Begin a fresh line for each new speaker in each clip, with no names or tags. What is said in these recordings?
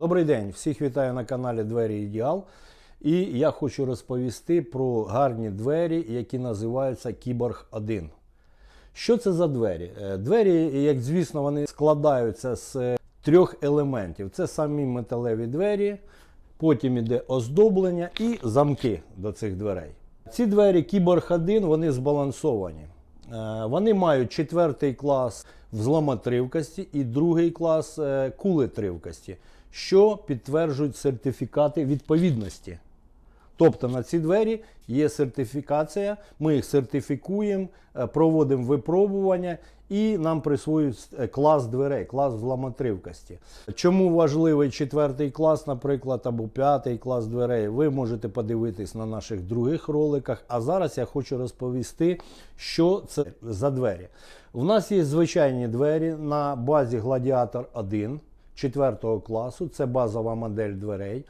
Добрий день, всіх вітаю на каналі Двері Ідеал. І я хочу розповісти про гарні двері, які називаються Кіборг 1. Що це за двері? Е, Двері, як звісно, вони складаються з е, трьох елементів: це самі металеві двері, потім іде оздоблення і замки до цих дверей. Ці двері Кіборг 1 вони збалансовані. Е, Вони мають четвертий клас взломотривкості і другий клас кулетривкості, що підтверджують сертифікати відповідності. Тобто на ці двері є сертифікація, ми їх сертифікуємо, е, проводимо випробування і нам присвоюють е, клас дверей, клас взломотривкості. Чому важливий четвертий клас, наприклад, або п'ятий клас дверей, ви можете подивитись на наших других роликах. А зараз я хочу розповісти, що це за двері. У нас є звичайні двері на базі Гладіатор 1 четвертого класу, це базова модель дверей.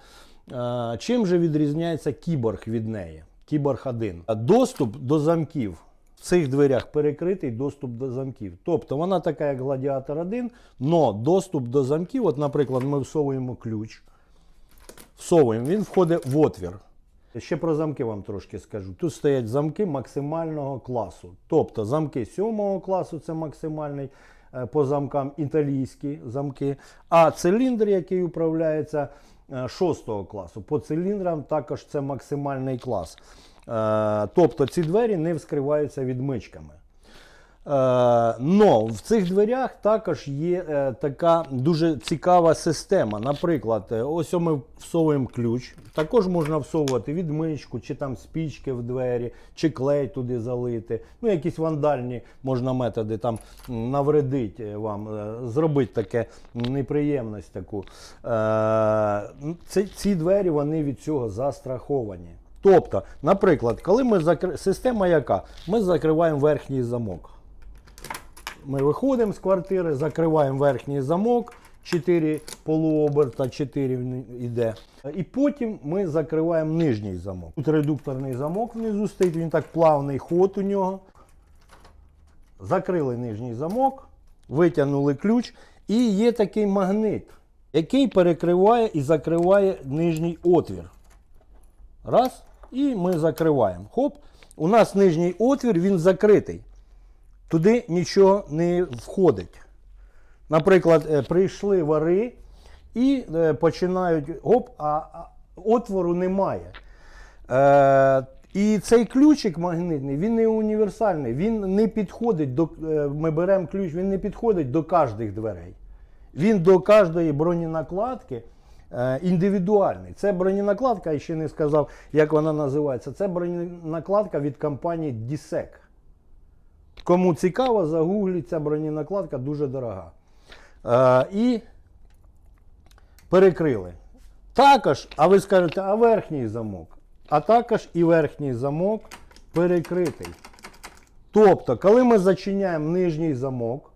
Е, Чим же відрізняється кіборг від неї? Кіборг 1. Доступ до замків. В цих дверях перекритий доступ до замків. Тобто вона така, як Гладіатор 1, але доступ до замків, от, наприклад, ми всовуємо ключ, всовуємо, він входить в отвір. Ще про замки вам трошки скажу. Тут стоять замки максимального класу. Тобто замки 7 класу це максимальний по замкам італійські замки. А циліндр, який управляється 6 класу. По циліндрам також це максимальний клас. Е, Тобто ці двері не вскриваються відмичками. Е, Но в цих дверях також є е, така дуже цікава система. Наприклад, е, ось ми всовуємо ключ. Також можна всовувати відмичку, чи там спічки в двері, чи клей туди залити. Ну, якісь вандальні можна методи там навредить вам, зробити таке неприємність таку. Ці, двері вони від цього застраховані. Тобто, наприклад, коли ми закри... система яка? Ми закриваємо верхній замок. Ми виходимо з квартири, закриваємо верхній замок, 4 полуоберта, 4 йде. І потім ми закриваємо нижній замок. Тут редукторний замок внизу стоїть, він так плавний ход у нього. Закрили нижній замок, витягнули ключ, і є такий магнит, який перекриває і закриває нижній отвір. Раз, і ми закриваємо. Хоп, у нас нижній отвір, він закритий. Туди нічого не входить. Наприклад, е, прийшли вари і е, починають оп, а, отвору немає. Е, і цей ключик магнитний, він не універсальний, він не підходить до. Ми беремо ключ, він не підходить до кожних дверей. Він до кожної броненакладки індивідуальний. Це броненакладка, я ще не сказав, як вона називається. Це броненакладка від компанії DSEC. Кому цікаво, загугліть, ця броненакладка дуже дорога. Е, і перекрили. Також, а ви скажете, а верхній замок? А також і верхній замок перекритий. Тобто, коли ми зачиняємо нижній замок,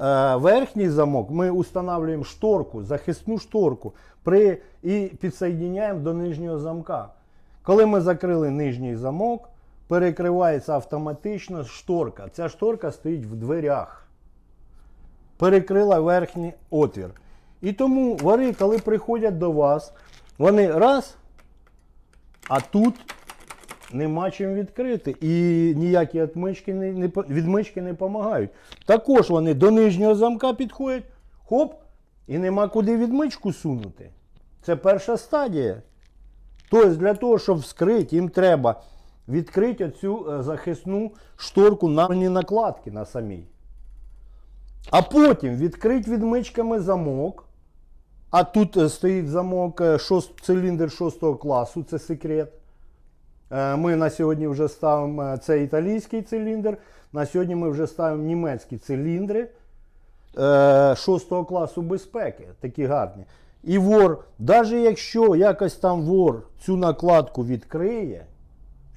е, верхній замок ми встановлюємо шторку, захисну шторку при, і підсоєдняємо до нижнього замка. Коли ми закрили нижній замок, перекривається автоматично шторка. Ця шторка стоїть в дверях. Перекрила верхній отвір. І тому вари, коли приходять до вас, вони раз, а тут нема чим відкрити. І ніякі відмички не, не, відмички не допомагають. Також вони до нижнього замка підходять, хоп, і нема куди відмичку сунути. Це перша стадія. Тобто для того, щоб вскрити, їм треба відкрити оцю е, захисну шторку на накладки на самій. А потім відкрити відмичками замок. А тут е, стоїть замок е, циліндр 6 класу, це секрет. Ми на сьогодні вже ставимо це італійський циліндр. На сьогодні ми вже ставимо німецькі циліндри е, 6 класу безпеки, такі гарні. І вор, навіть якщо якось там вор цю накладку відкриє,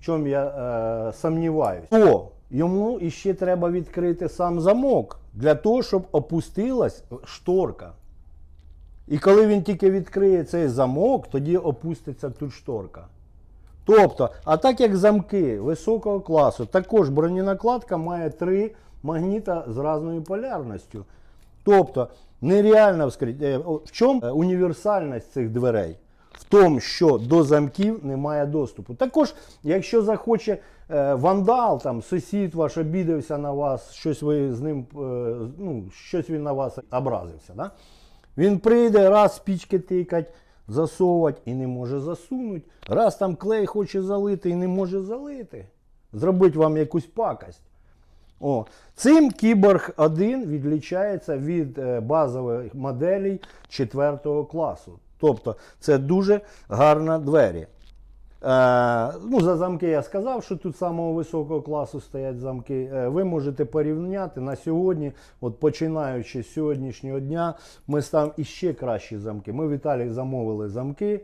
чому я е, сумніваюся, то йому іще треба відкрити сам замок для того, щоб опустилась шторка. І коли він тільки відкриє цей замок, тоді опуститься тут шторка. Тобто, а так як замки високого класу, також броненакладка має три магніта з різною полярністю. Тобто, Нереально вскрити. Е, В чому е, універсальність цих дверей? В тому, що до замків немає доступу. Також, якщо захоче е, вандал, там сусід ваш обідався на вас, щось ви з ним, е, ну, щось він на вас образився. Да? Він прийде, раз спічки тикать, засовувати і не може засунути. Раз там клей хоче залити і не може залити. Зробить вам якусь пакость. О, цим Кіборг 1 відлічається від е, базових моделей 4 класу. Тобто це дуже гарна двері. Е, ну, за замки я сказав, що тут самого високого класу стоять замки. Е, ви можете порівняти на сьогодні, от починаючи з сьогоднішнього дня, ми ставимо іще кращі замки. Ми в Італії замовили замки.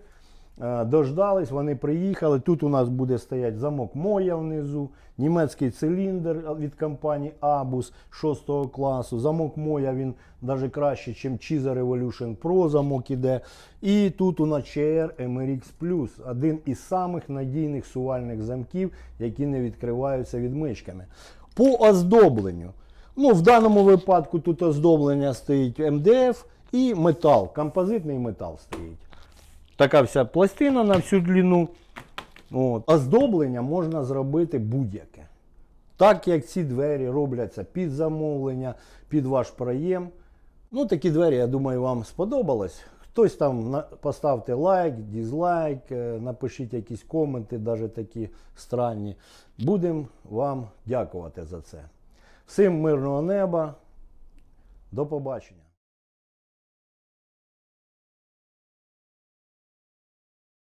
Е, Дождались, вони приїхали. Тут у нас буде стояти замок Моя внизу, німецький циліндр від компанії Abus 6 класу. Замок Моя він навіть краще, ніж Chiza Revolution Pro замок іде. І тут у нас CR MRX Plus, один із самих надійних сувальних замків, які не відкриваються відмичками. По оздобленню. Ну, в даному випадку тут оздоблення стоїть МДФ і метал, композитний метал стоїть. Така вся пластина на всю длину. От. Оздоблення можна зробити будь-яке. Так як ці двері робляться під замовлення, під ваш проєм. Ну, такі двері, я думаю, вам сподобалось. Хтось там поставте лайк, дізлайк, е, напишіть якісь коменти, навіть такі странні. Будемо вам дякувати за це. Всім мирного неба. До побачення.